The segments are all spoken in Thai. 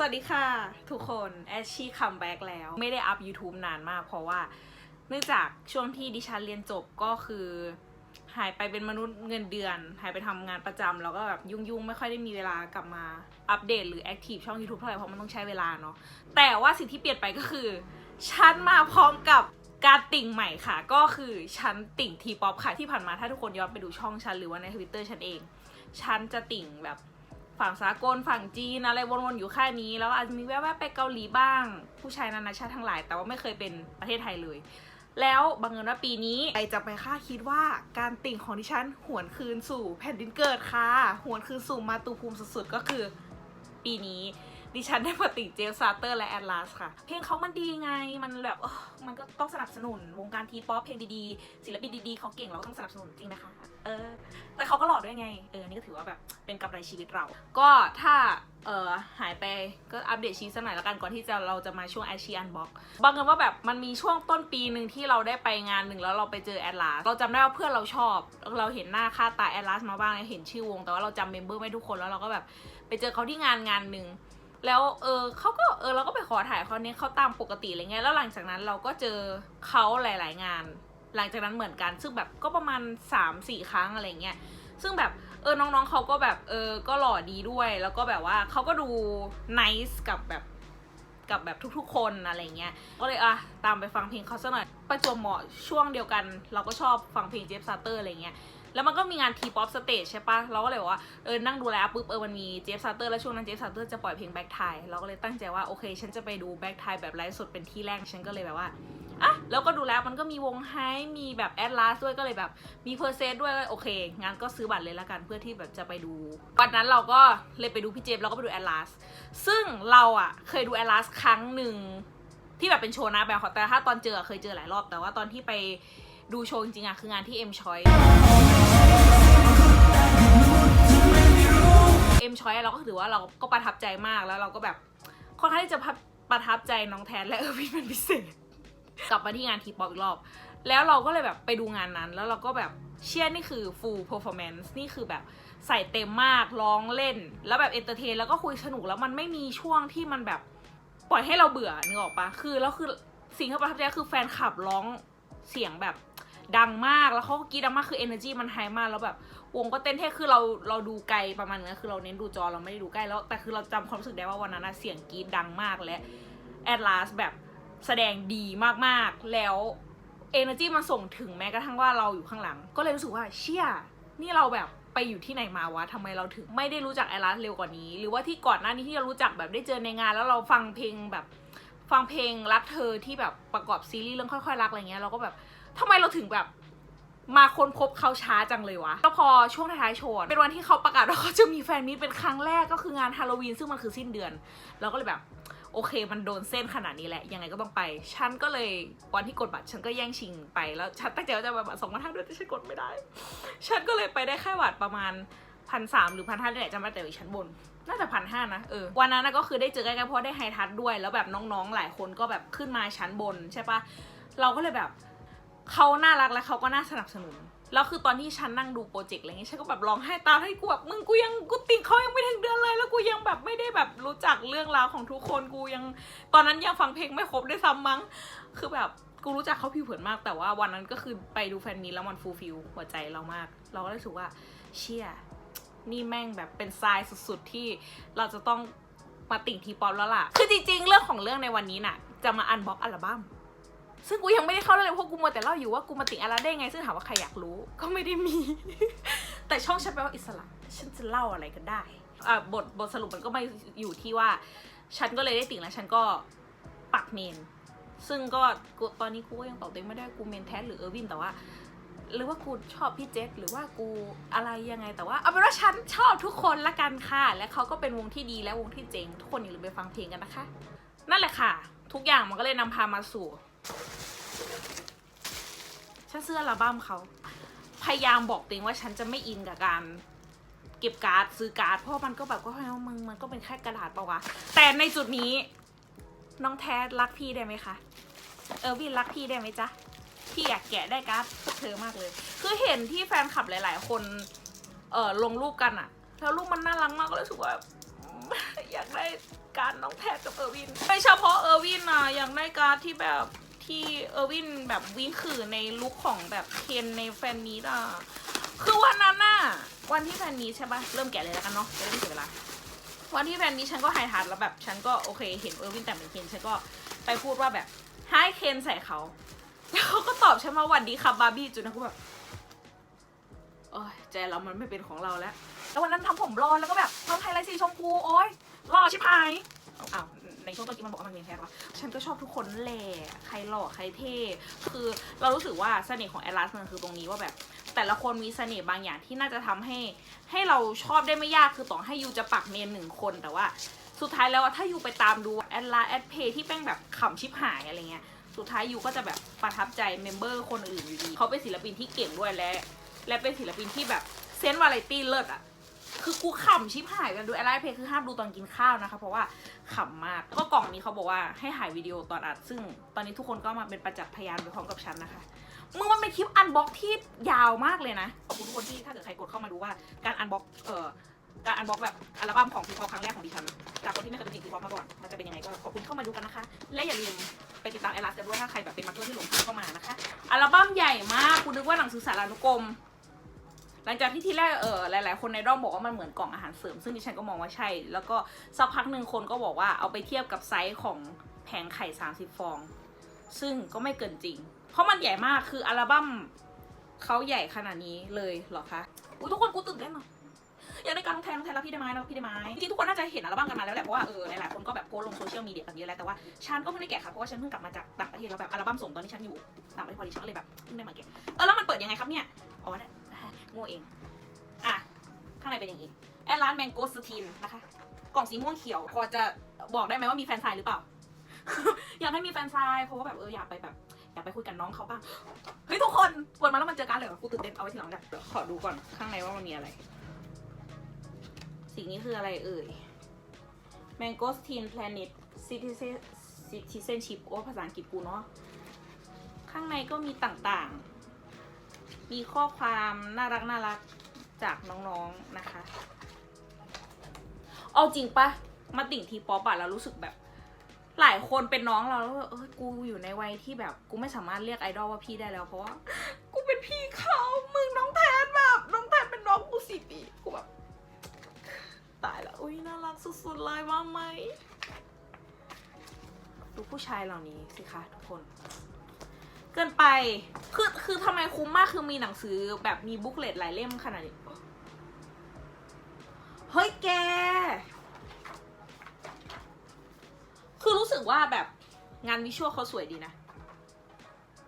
สวัสดีค่ะ ทุกคนแอชชี่คัมแบ็กแล้ว ไม่ได้อัพ YouTube นานมากเพราะว่า เนื่องจากช่วงที่ดิฉันเรียนจบก็คือ หายไปเป็นมนุษย์เงินเดือน หายไปทำงานประจำแล้วก็แบบยุ่งๆ ไม่ค่อยได้มีเวลากลับมาอัปเดตหรือแอคทีฟช่อง YouTube เท่าไหร่เพราะมันต้องใช้เวลาเนาะแต่ว่าสิ่งที่เปลี่ยนไปก็คือ ฉันมาพร้อมกับการติ่งใหม่ค่ะ ก็คือฉันติ่งทีป๊อปค่ะที่ผ่านมาถ้าทุกคนย้อนไปดูช่องฉันหรือว่าในทวิตเตอร์ฉันเองฉันจะติ่งแบบ ฝั่งสากลฝั่งจีนอะไรวนๆอยู่แค่นี้ แล้วอาจจะมีแวบๆไปเกาหลีบ้าง ผู้ชายนานาชาติทั้งหลาย แต่ว่าไม่เคยเป็นประเทศไทยเลย แล้วบังเอิญว่าปีนี้ใครจะไปคาดคิดว่าการติ่งของดิฉันหวนคืนสู่แผ่นดินเกิดค่ะ หวนคืนสู่มาตูภูมิสุดๆก็คือ ปีนี้ดิฉันได้มาติ่งเจลซาเตอร์และแอดลาสค่ะ เพลงเขามันดีไง มันแบบมันก็ต้องสนับสนุนวงการทีป๊อปเพลงดีๆ ศิลปินดีๆเขาเก่งเราก็ต้องสนับสนุนจริงนะคะ เออ แต่เขาก็หล่อด้วยไง เออ นี่ก็ถือว่าแบบเป็นกำไรชีวิตเรา ก็ถ้า เออหายไปก็อัปเดตชีวิตสักหน่อยแล้วกันก่อนที่จะเราจะมาช่วงแอชชีอันบ็อกบางเงินว่าแบบมันมีช่วงต้นปีหนึ่งที่เราได้ไปงานหนึ่งแล้วเราไปเจอแอดลาสเราจำได้ว่าเพื่อนเราชอบ เราเห็นหน้าค่าตาแอดลาสมาบ้างเห็นชื่อวง แต่ว่าเราจำเมมเบอร์ไม่ทุกคนแล้วเราก็แบบไปเจอเขาที่งานงานหนึ่ง แล้วเออเขาก็เออเราก็ไปขอถ่ายเขาเนี้ยเขาตามปกติอะไรเงี้ยแล้วหลังจากนั้นเราก็เจอเขาหลาย ๆ งาน หลังจากนั้นเหมือนกัน ซึ่งแบบก็ประมาณ3ามสี่ครั้งอะไรเงี้ยซึ่งแบบเออน้องๆเขาก็แบบเออก็หล่อดีด้วย แล้วก็แบบว่าเขาก็ดูนิสกับแบบกับแบบทุกๆ คนอะไรเงี้ย ก็เลยอะตามไปฟังเพลงเขาสักหน่อย ประจวบเหมาะช่วงเดียวกัน เราก็ชอบฟังเพลงเจฟซาเตอร์อะไรเงี้ย แล้วมันก็มีงานทีป๊อปสเตจใช่ปะเราก็เลยว่าเออนั่งดูแลปุ๊บเออมันมีเจฟซาเตอร์แล้วช่วงนั้นเจฟซาเตอร์จะปล่อยเพลงแบ็คไทยเราก็เลยตั้งใจว่าโอเค ฉันจะไปดูแบ็คไทยแบบไลฟ์สดเป็นที่แรก ฉันก็เลยแบบว่า อะแล้วก็ดูแล้วมันก็มีวงไฮมีแบบแอดลาสด้วยก็เลยแบบมีเพอร์เซสด้วยโอเคงั้นก็ซื้อบัตรเลยละกันเพื่อที่แบบจะไปดู วันนั้นเราก็เลยไปดูพี่เจฟแล้วก็ไปดูแอดลาสซึ่งเราอะเคยดูแอดลาสครั้งหนึ่งที่แบบเป็นโชว์นะแบบแต่ถ้าตอนเจอเคยเจอหลายรอบ แต่ว่าตอนที่ไปดูโชว์จริงๆอะคืองานที่เอ็มชอยเอ็มชอยเราก็ถือว่าเราก็ประทับใจมากแล้วเราก็แบบค่อนข้างที่จะประทับใจน้องแทนและเออวินเป็นพิเศษ กลับมาที่งานทีป๊อปอีกรอบ แล้วเราก็เลยแบบไปดูงานนั้น แล้วเราก็แบบเชียร์นี่คือ full performance นี่คือแบบใส่เต็มมากร้องเล่น แล้วแบบเอนเตอร์เทนแล้วก็คุยสนุกแล้วมันไม่มีช่วงที่มันแบบปล่อยให้เราเบื่อนึกออกปะคือแล้วคือสิ่งที่ประทับใจคือแฟนคลับร้องเสียงแบบดังมากแล้วเขาก็กรีดดังมากคือ energy มันไฮมากแล้วแบบวงก็เต้นเท่คือเราเราดูไกลประมาณนึงคือเราเน้นดูจอเราไม่ได้ดูใกล้แล้วแต่คือเราจำความรู้สึกได้ว่าวันนั้นนะเสียงกรีดดังมากและแอดลาสแบบ แสดงดีมากๆ แล้วเอเนอร์จีมันส่งถึงแม้กระทั่งว่าเราอยู่ข้างหลัง ก็เลยรู้สึกว่าเชี่ยนี่เราแบบไปอยู่ที่ไหนมาวะทำไมเราถึงไม่ได้รู้จักแอดลาสเร็วกว่านี้ หรือว่าที่ก่อนหน้านี้ที่เรารู้จักแบบได้เจอในงาน แล้วเราฟังเพลงแบบฟังเพลงรักเธอที่แบบประกอบซีรีส์เรื่องค่อยๆรักอะไรเงี้ยเราก็แบบทำไมเราถึงแบบมาค้นพบเขาช้าจังเลยวะ ก็พอช่วงท้ายๆโชว์เป็นวันที่เขาประกาศว่าเขาจะมีแฟนมีตเป็นครั้งแรกก็คืองานฮาโลวีนซึ่งมันคือสิ้นเดือน เราก็เลยแบบ โอเคมันโดนเส้นขนาดนี้แหละ ยังไงก็ต้องไป ฉันก็เลยวันที่กดบัตรฉันก็แย่งชิงไปแล้วฉันตั้งใจว่าจะไปบัตรสองพันห้าด้วยแต่ฉันกดไม่ได้ ฉันก็เลยไปได้แค่บัตรประมาณพันสามหรือพันห้าเนี่ยแหละจำไม่ได้แต่อยู่ชั้นบน น่าจะพันห้านะเออวันนั้นก็คือได้เจอใกล้ๆเพราะได้ไฮทัชด้วย แล้วแบบน้องๆหลายคนก็แบบขึ้นมาชั้นบนใช่ปะเราก็เลยแบบเขาน่ารักและเขาก็น่าสนับสนุน แล้วคือตอนที่ฉันนั่งดูโปรเจกต์อะไรเงี้ยฉันก็แบบร้องไห้ตามให้กูแบบมึงกูยังกูติ่งเขายังไม่ถึงเดือนเลย แล้วกูยังแบบไม่ได้แบบรู้จักเรื่องราวของทุกคนกูยัง ตอนนั้นยังฟังเพลงไม่ครบด้วยซ้ำมั้ง คือแบบกูรู้จักเขาผิวเผินมากแต่ว่าวันนั้นก็คือไปดูแฟนมีแล้วมันฟูลฟิลหัวใจเรามาก เราก็รู้สึกว่าเชี่ยนี่แม่งแบบเป็นทรายสุดๆที่เราจะต้องมาติ่งทีป๊อปแล้วล่ะ คือจริงๆ เรื่องของเรื่องในวันนี้น่ะ จะมาอันบ็อกอัลบั้ม ซึ่งกูยังไม่ได้เข้าเลยเพราะกูมัวแต่เล่าอยู่ว่ากูมาติงอะไรได้ไง ซึ่งถามว่าใครอยากรู้ก็ไม่ได้มี แต่ช่องฉันแปลว่าอิสระ ฉันจะเล่าอะไรก็ได้อ่าบทบทสรุปมันก็ไม่อยู่ที่ว่า ฉันก็เลยได้ติ่งแล้วฉันก็ปักเมน ซึ่งก็กูตอนนี้กูก็ยังตอบตัวเองไม่ได้กูเมนแทสหรือเออร์วินแต่ว่า หรือว่ากูชอบพี่เจษหรือว่ากูอะไรยังไงแต่ว่าเอาเป็นว่าฉันชอบทุกคนละกันค่ะ และเขาก็เป็นวงที่ดีและวงที่เจ๋งทุกคนอย่าลืมไปฟังเพลงกันนะคะ นั่นแหละค่ะ ทุกอย่างมันก็เลยนำพามาสู่ ฉันซื้ออัลบั้มเขา พยายามบอกตัวเองว่าฉันจะไม่อินกับการเก็บการ์ดซื้อการ์ดเพราะมันก็แบบก็ให้ว่มึงมันก็เป็นแค่กระดาษปะวะ แต่ในจุดนี้ น้องแท้รักพี่ได้ไหมคะเออวินรักพี่ได้ไหมจ๊ะพี่อยากแกะได้การ์ดพวกเธอมากเลย คือเห็นที่แฟนคลับหลาย ๆ คนเออลงรูปกันอะแล้วรูปมันน่ารักมากก็เลยรู้สึกว่า อยากได้การดน้องแทนกับเออร์วินไม่เฉพาะเออร์วินนะอยากได้การ์ดที่แบบ ที่เออร์วินแบบวิ่งขื่อในลุคของแบบเคนในแฟนมีดอะ คือวันนั้นน่ะ วันที่แฟนมีใช่ปะเริ่มแกะเลยแล้วกันเนาะจะได้ไม่เสียเวลา วันที่แฟนมีฉันก็ไฮทัดแล้วแบบฉันก็โอเค เห็นเออร์วินแต่งเป็นเคนฉันก็ไปพูดว่าแบบให้เคนใส่เขา แล้วเขาก็ตอบฉันมาวันดีครับบาร์บี้จุดนั้นกูแบบโอ้ยใจเรามันไม่เป็นของเราแล้ว แล้ววันนั้นทำผมรอนแล้วก็แบบทำไฮไลท์สีชมพูโอ๊ยหล่อชิบหายอ้าว ในช่วงตะกี้มันบอกว่ามันเป็นแค่วะฉันก็ชอบทุกคนแหละใครหล่อใครเท่คือเรารู้สึกว่าเสน่ห์ของแอลลัสมันคือตรงนี้ว่าแบบ แต่ละคนมีเสน่ห์บางอย่างที่น่าจะทำให้ ให้เราชอบได้ไม่ยากคือต่อให้ยูจะปักเมนหนึ่งคนแต่ว่า สุดท้ายแล้วถ้ายูไปตามดูแอดลาแอดเพย์ที่แป้งแบบขำชิบหายอะไรเงี้ยสุดท้ายยูก็จะแบบประทับใจเมมเบอร์คนอื่นอยู่ดีเขาเป็นศิลปินที่เก่งด้วยและ และเป็นศิลปินที่แบบเซนต์วาไรตี้เลิศอะ คือกูขำชิบหายกันดูแอดลเพย์คือห้ามดูตอนกินข้าวนะคะ เพราะว่าขำมากแล้วก็กล่องนี้เขาบอกว่าให้ถ่ายวิดีโอตอนอัด ซึ่งตอนนี้ทุกคนก็มาเป็นประจักษ์พยานไปพร้อมกับฉันนะคะมึงมันเป็นคลิปอันบ็อกที่ยาวมากเลยนะขอบคุณทุกคนที่ถ้าเกิดใครกดเข้ามาดูว่าการอันบ็อกเอ่อการอันบ็อกแบบอัลบั้มของทีพอครั้งแรกของดิฉันจากคนที่ไม่เคยเป็นทีพอมาก่อนมันจะเป็นยังไงก็ขอบคุณเข้ามาดูกันนะคะ และอย่าลืมไปติดตามไอรัสด้วยถ้าใครแบบเป็นมาเกอร์ที่หลงทางเข้ามานะคะอัลบั้มใหญ่มากคุณนึกว่าหนังสือสารานุกรม หลังจากที่ที่แรกเออหลาย ๆ คนในด้อมบอกว่ามันเหมือนกล่องอาหารเสริม ซึ่งดิฉันก็มองว่าใช่ แล้วก็สักพักหนึ่งคนก็บอกว่าเอาไปเทียบกับไซส์ของแผงไข่ 30 ฟอง ซึ่งก็ไม่เกินจริง เพราะมันใหญ่มากคืออัลบั้มเขาใหญ่ขนาดนี้เลยเหรอคะอุ้ยทุกคนกูตื่นเต้นอะอยากได้การน้องแทนน้องแทนแล้วพี่ได้ไหมแล้วพี่ได้ไหมจริงๆทุกคนน่าจะเห็นอัลบั้มกันมาแล้วแหละเพราะว่าเออหลายๆคนก็แบบโพสลงโซเชียลมีเดียกันเยอะแล้วแต่ว่าฉันก็เพิ่งได้แกะค่ะเพราะว่าฉันเพิ่งกลับมาจากต่างประเทศแล้วแบบอัลบั้มส่งตอนที่ฉันอยู่ต่างประเทศพอดีฉันก็เลยแบบเพิ่งได้มาแกะเออแล้วมันเปิดยังไงครับเนี่ยอ๋อเนี่ย โง่เอง อะ ข้างในเป็นอย่างนี้แอดร้านแมงโกสทีนนะคะ กล่องสีม่วงเขียวพอจะบอกได้ไหมว่ามีแฟนไซน์หรือเปล่า อยากให้มีแฟนไซน์เพราะว่าแบบเอออยากไปแบบอยากไปคุยกับน้องเขาบ้าง เฮ้ยทุกคนกดมาแล้วมันเจอกันเลยกูตื่นเต้นเอาไว้ทีหลังเดี๋ยวขอดูก่อนข้างในว่ามันมีอะไร สิ่งนี้คืออะไรเอ่ย Mangosteen Planet Citizen Citizenship โอ้ภาษาอังกฤษกูเนาะ ข้างในก็มีต่างๆ มีข้อความน่ารักน่ารักจากน้องๆนะคะ เอาจริงปะมาติ่งทีป๊อปอะแล้วรู้สึกแบบ หลายคนเป็นน้องเราแล้วเออกูอยู่ในวัยที่แบบกูไม่สามารถเรียกไอดอลว่าพี่ได้แล้วเพราะว่ากูเป็นพี่เขามึงน้องแทนแบบน้องแทนเป็นน้องกูสี่ปีกูแบบตายแล้วอุ้ยน่ารักสุดๆเลยว่าไหมดูผู้ชายเหล่านี้สิคะทุกคน กินไป คือคือทำไมคุ้มมากคือมีหนังสือแบบมีบุ๊กเลตหลายเล่มขนาดนี้ เฮ้ยแก คือรู้สึกว่าแบบงานวิชวลเขาสวยดีนะ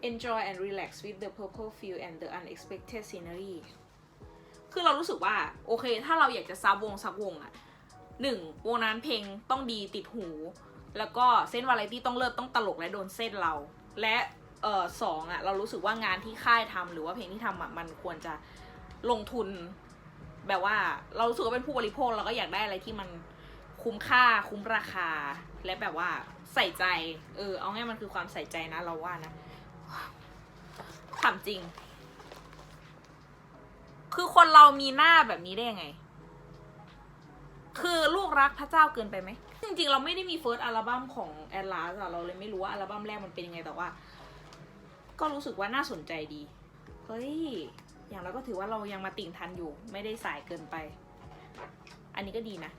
Enjoy and relax with the purple field and the unexpected scenery คือเรารู้สึกว่า โอเค ถ้าเราอยากจะซับวงซับวงอะหนึ่งวงนั้นเพลงต้องดีติดหู แล้วก็เส้นวาไรตี้ต้องเลิศต้องตลกและโดนเส้นเรา และ เออสองอะเรารู้สึกว่างานที่ค่ายทำหรือว่าเพลงที่ทำอะมันควรจะลงทุน แบบว่าเรารู้สึกว่าเป็นผู้บริโภคเราก็อยากได้อะไรที่มันคุ้มค่าคุ้มราคา และแบบว่าใส่ใจ เออ เอาง่ายมันคือความใส่ใจนะเราว่านะถามจริง คือคนเรามีหน้าแบบนี้ได้ยังไง คือลูกรักพระเจ้าเกินไปไหมจริงๆ เราไม่ได้มีเฟิร์สอัลบั้มของแอดลาสอะเราเลยไม่รู้ว่าอัลบั้มแรกมันเป็นยังไงแต่ว่า ก็รู้สึกว่าน่าสนใจดี เฮ้ย อย่างเราก็ถือว่าเรายังมาติ่งทันอยู่ ไม่ได้สายเกินไป อันนี้ก็ดีนะ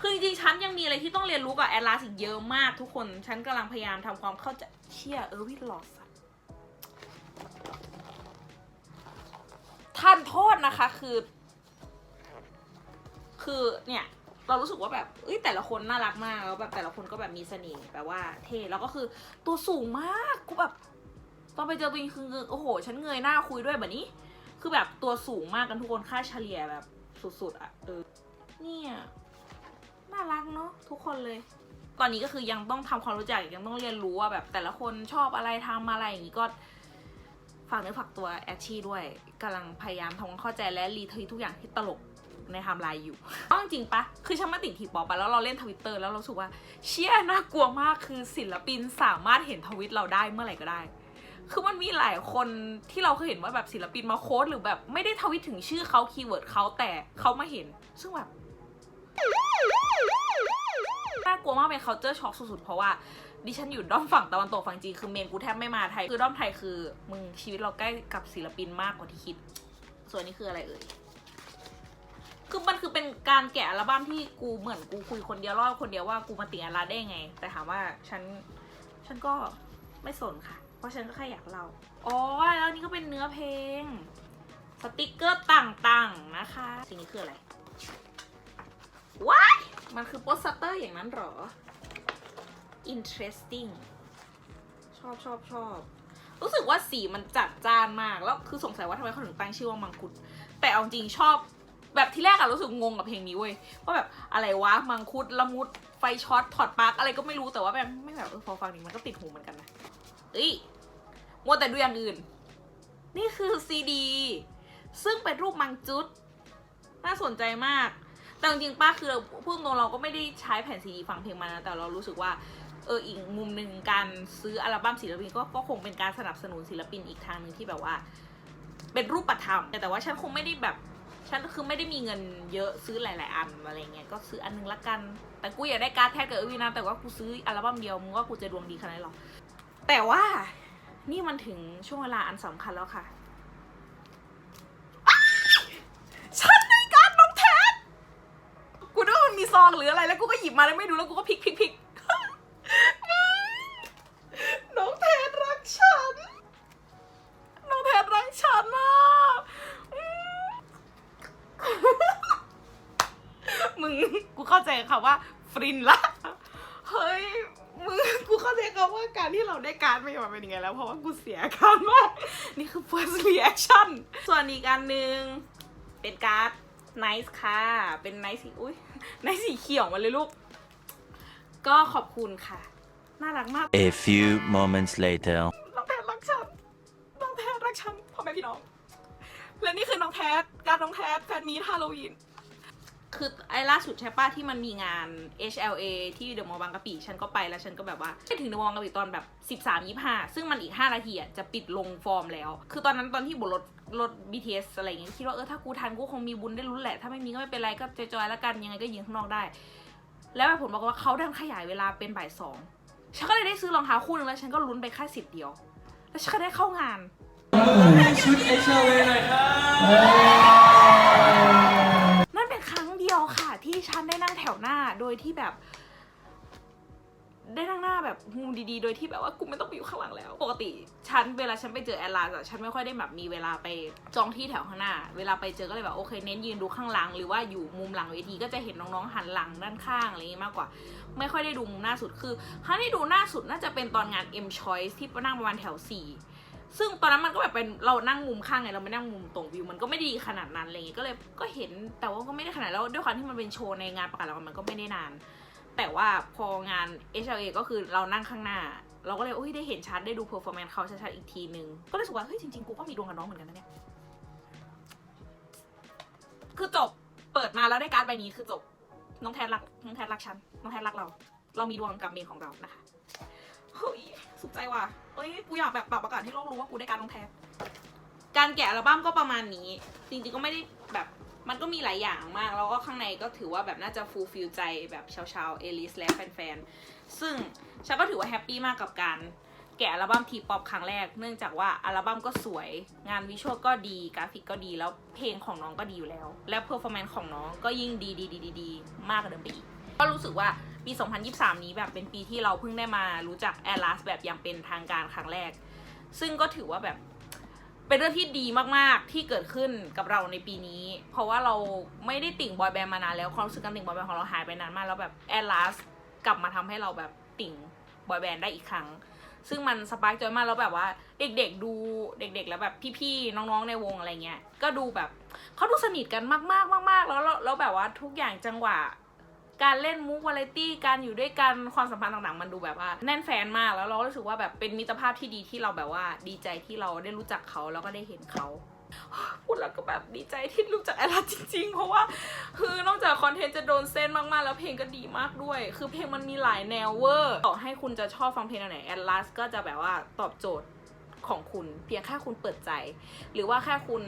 คือจริงๆฉันยังมีอะไรที่ต้องเรียนรู้กับแอดลาสอีกเยอะมากทุกคน ฉันกำลังพยายามทำความเข้าใจเชี่ยเออวิทลอสัตว์ท่านโทษนะคะคือ คือเนี่ยเรารู้สึกว่าแบบเอ้ยแต่ละคนน่ารักมากแล้วแบบแต่ละคนก็แบบมีเสน่ห์แบบว่าเท่แล้วก็คือตัวสูงมากกูแบบ ตอนไปเจอตัวจริงคือโอ้โห ฉันเงยหน้าคุยด้วยแบบนี้ คือแบบตัวสูงมากกันทุกคนค่าเฉลี่ยแบบสุดๆอะเออเนี่ยน่ารักเนาะทุกคนเลย ตอนนี้ก็คือยังต้องทำความรู้จักยังต้องเรียนรู้ว่าแบบแต่ละคนชอบอะไรทำอะไรอย่างนี้ก็ฝากเนื้อฝากตัวแอชชี่ด้วยกำลังพยายามทำความเข้าใจและรีทวีตทุกอย่างที่ตลกในไทม์ไลน์อยู่เอจริงปะคือฉันมาติ่งทีป๊อปไปแล้วเราเล่นทวิตเตอร์แล้วเราสึกว่า เชี่ยน่ากลัวมากคือศิลปินสามารถเห็นทวิตเราได้เมื่อไหร่ก็ได้ คือมันมีหลายคนที่เราเคยเห็นว่าแบบศิลปินมาโค้ดหรือแบบไม่ได้ทวิตถึงชื่อเขาคีย์เวิร์ดเขาแต่เขามาเห็น ซึ่งแบบว่ากเป็น culture shock สุดๆ เพราะว่าดิฉันอยู่ด้อมฝั่งตะวันตกฝั่งจีนคือเมนกูแทบไม่มาไทย คือด้อมไทยคือมึงชีวิตเราใกล้กับศิลปินมากกว่าที่คิด ส่วนนี้คืออะไรเอ่ยคือมันคือเป็นการแกะอัลบั้มที่กูเหมือนกูคุยคนเดียวเล่าคนเดียวว่ากูมาติงอัลลาได้ไง แต่ถามว่าฉันฉันก็ไม่สนค่ะ เพราะฉันก็แค่อยากเล่า อ๋อ แล้วนี่ก็เป็นเนื้อเพลง สติกเกอร์ต่างๆนะคะ สิ่งนี้คืออะไร ว้ายมันคือโปสเตอร์อย่างนั้นหรอ interesting ชอบชอบชอบรู้สึกว่าสีมันจัดจ้านมาก แล้วคือสงสัยว่าทำไมเขาถึงตั้งชื่อว่ามังคุด แต่เอาจริงชอบ แบบที่แรกอะรู้สึกงงกับเพลงนี้เว้ยว่าแบบอะไรวะมังคุดละมุดไฟช็อตถอดปลั๊กอะไรก็ไม่รู้แต่ว่าแบบไม่แบบเออพอฟังนี้มันก็ติดหูเหมือนกันนะ เอ้ยมัวแต่ดูอย่างอื่น นี่คือซีดี ซึ่งเป็นรูปมังจุด น่าสนใจมาก แต่จริงๆป้าคือพูดตรงเราก็ไม่ได้ใช้แผ่นซีดีฟังเพลงมานะแต่เรารู้สึกว่าเอออีกมุมหนึ่งการซื้ออัลบั้มศิลปินก็ก็คงเป็นการสนับสนุนศิลปินอีกทางหนึ่งที่แบบว่า เป็นรูปธรรมแต่แต่ว่าฉันคงไม่ได้แบบฉันคือไม่ได้มีเงินเยอะซื้อหลาย ๆ อันอะไรเงี้ยก็ซื้ออันนึงละกัน แต่กูอยากได้การ์ดแท็กกับเออร์วีนะแต่ว่ากูซื้ออัลบั้มเดียวมึงว่ากูจะดวงดีขนาดไหนหรอ แต่ว่านี่มันถึงช่วงเวลาอันสำคัญแล้วค่ะ ฉันได้การน้องแทนกูนึกว่ามันมีซองหรืออะไร แล้วกูก็หยิบมาแล้วไม่ดูแล้วกูก็พลิกพลิกพลิกน้องแทนรักฉัน น้องแทนรักฉันอะอืมมึง กูเข้าใจค่ะว่า ฟรินละเฮ้ยมึงกู เข้าใจค่ะว่าการที่เราได้การดไม่มาเป็นยังไงแล้ว เพราะว่ากูเสียการดมากนี่คือ first reaction ส่วนอีกอันหนึ่งเป็นการ์ด nice ค่ะ เป็น nice สีอุ้ย nice สีเขียวมาเลยลูก ก็ขอบคุณค่ะ น่ารักมาก A few moments later. น้องแทนรักฉัน น้องแทนรักฉันพ่อแม่พี่น้อง และนี่คือน้องแทนการน้องแทนแฟนมีฮาโลวีน คือไอ้ล่าสุดใช่ปะที่มันมีงาน HLA ที่เดอะมอลล์บางกะปิฉันก็ไปแล้วฉันก็แบบว่าไปถึงเดอะมอลล์บางกะปิตอนแบบ 13 25 ซึ่งมันอีก 5 นาทีอะจะปิดลงฟอร์มแล้ว คือตอนนั้นตอนที่บนรถรถ BTS อะไรอย่างเงี้ยคิดว่าเออถ้ากูทันกูคงมีบุญได้ลุ้นแหละ ถ้าไม่มีก็ไม่เป็นไรก็จอยๆแล้วกันยังไงก็ยิงข้างนอกได้ แล้วผลบอกว่าเขาดันขยายเวลาเป็นบ่ายสองฉันก็เลยได้ซื้อรองเท้าคู่หนึงแล้วฉันก็ลุ้นไปแค่สิบเดียว แล้วฉันก็ได้เข้างานชุดเอชเวหน่อยครับ ยที่แบบ ได้นั่งหน้าแบบมุมดีๆ โดยที่แบบว่ากูไม่ต้องไปอยู่ข้างหลังแล้ว ปกติฉันเวลาฉันไปเจอแอร์ไลน์อะฉันไม่ค่อยได้แบบมีเวลาไปจองที่แถวข้างหน้า เวลาไปเจอก็เลยแบบโอเคเน้นยืนดูข้างหลัง หรือว่าอยู่มุมหลังเวทีก็จะเห็นน้องๆหันหลังด้านข้างอะไรอย่างงี้มากกว่า ไม่ค่อยได้ดูมุมหน้าสุดคือครั้งที่ดูหน้าสุดน่าจะเป็นตอนงาน M Choice ที่นั่งประมาณแถวสี่ ซึ่งตอนนั้นมันก็แบบเป็นเรานั่งมุมข้างไงเราไม่นั่งมุมตรงวิวมันก็ไม่ดดีขนาดนั้นอะไรเงี้ยก็เลยก็เห็นแต่ว่าก็ไม่ได้ขนาดแล้วด้วยความที่มันเป็นโชว์ในงานประกาศรางวัลมันก็ไม่ได้นาน แต่ว่าพองาน HLA ก็คือเรานั่งข้างหน้า เราก็เลยโอ้ยได้เห็นชัดได้ดูเพอร์ฟอร์แมนซ์เขาชัดๆอีกทีนึง ก็เลยรู้สึกว่าเฮ้ยจริงๆกูก็มีดวงกับน้องเหมือนกันนะเนี่ยคือจบเปิดมาแล้วได้การ์ดใบนี้คือจบน้องแทนรักน้องแทนรักฉันน้องแทนรักเรา เรามีดวงกับเมนของเรานะคะ เฮ้ยสุขใจว่ะเฮ้ยกูอยากแบบปรับประกาศให้โลกรู้ว่ากูได้การลงแทนการแกะอัลบั้มก็ประมาณนี้ จริงๆก็ไม่ได้แบบมันก็มีหลายอย่างมาก แล้วก็ข้างในก็ถือว่าแบบน่าจะฟูลฟิลใจแบบชาวๆเอลิสและแฟนๆ ซึ่งฉันก็ถือว่าแฮปปี้มากกับการแกะอัลบั้มทีป๊อปครั้งแรก เนื่องจากว่าอัลบั้มก็สวย งานวิชวลก็ดี กราฟิกก็ดี แล้วเพลงของน้องก็ดีอยู่แล้ว และเพอร์ฟอร์แมนซ์ของน้องก็ยิ่งดีดีดีดีดีมากกว่าเดิมไปอีก ก็รู้สึกว่าปี 2023 นี้แบบเป็นปีที่เราเพิ่งได้มารู้จักแอร์ลัสแบบอย่างเป็นทางการครั้งแรก ซึ่งก็ถือว่าแบบเป็นเรื่องที่ดีมากๆที่เกิดขึ้นกับเราในปีนี้ เพราะว่าเราไม่ได้ติ่งบอยแบนด์มานานแล้วความรู้สึกการติ่งบอยแบนด์ของเราหายไปนานมากแล้วแบบแอร์ลัสกลับมาทำให้เราแบบติ่งบอยแบนด์ได้อีกครั้ง ซึ่งมันสปาร์กจอยมากแล้วแบบว่า เด็กๆดูเด็กๆ แล้วแบบพี่ๆน้องๆในวงอะไรเงี้ยก็ดูแบบเขาดูสนิทกันมากๆมากๆ แล้วแล้วแบบว่าทุกอย่างจังหวะ การเล่นมุกวาไรตี้การอยู่ด้วยกันความสัมพันธ์ต่างๆ มันดูแบบว่าแน่นแฟนมากแล้วเรารู้สึกว่าแบบเป็นมิตรภาพที่ดีที่เราแบบว่า ดีใจที่เราได้รู้จักเขาแล้วก็ได้เห็นเขาพูดแล้วก็แบบดีใจที่รู้จักแอลลาจริง ๆ เพราะว่า คือนอกจากคอนเทนต์จะโดนเส้นมากๆ แล้วเพลงก็ดีมากด้วย คือเพลงมันมีหลายแนวเวอร์ต่อให้คุณจะชอบฟังเพลงไหนแอลลาสก็จะแบบว่าตอบโจทย์ของคุณ เพียงแค่คุณเปิดใจ หรือว่าแค่คุณ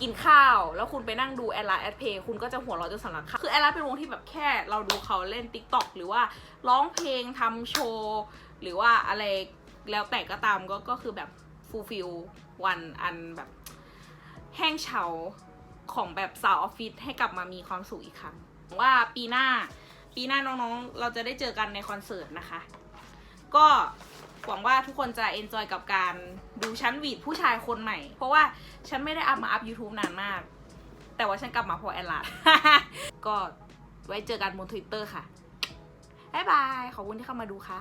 กินข้าว แล้วคุณไปนั่งดูแอลลาแอดเพย์คุณก็จะหัวเราะจนสันหลังค่ะคือแอลลาเป็นวงที่แบบแค่เราดูเขาเล่นติ๊กต็อกหรือว่าร้องเพลงทำโชว์หรือว่าอะไรแล้วแต่ก็ตามก็ก็คือแบบฟูลฟิลวันอันแบบแห้งเฉาของแบบสาวออฟฟิศให้กลับมามีความสุขอีกครั้งว่าปีหน้าปีหน้าน้องๆ เราจะได้เจอกันในคอนเสิร์ตนะคะ ก็ หวังว่าทุกคนจะเอนจอยกับการดูชั้นวีดผู้ชายคนใหม่ เพราะว่าฉันไม่ได้อัพมาอัพ YouTube นานมาก แต่ว่าฉันกลับมาพอแอลลาก็ไว้เจอกันบน Twitter ค่ะ บ๊ายบาย ขอบคุณที่เข้ามาดูค่ะ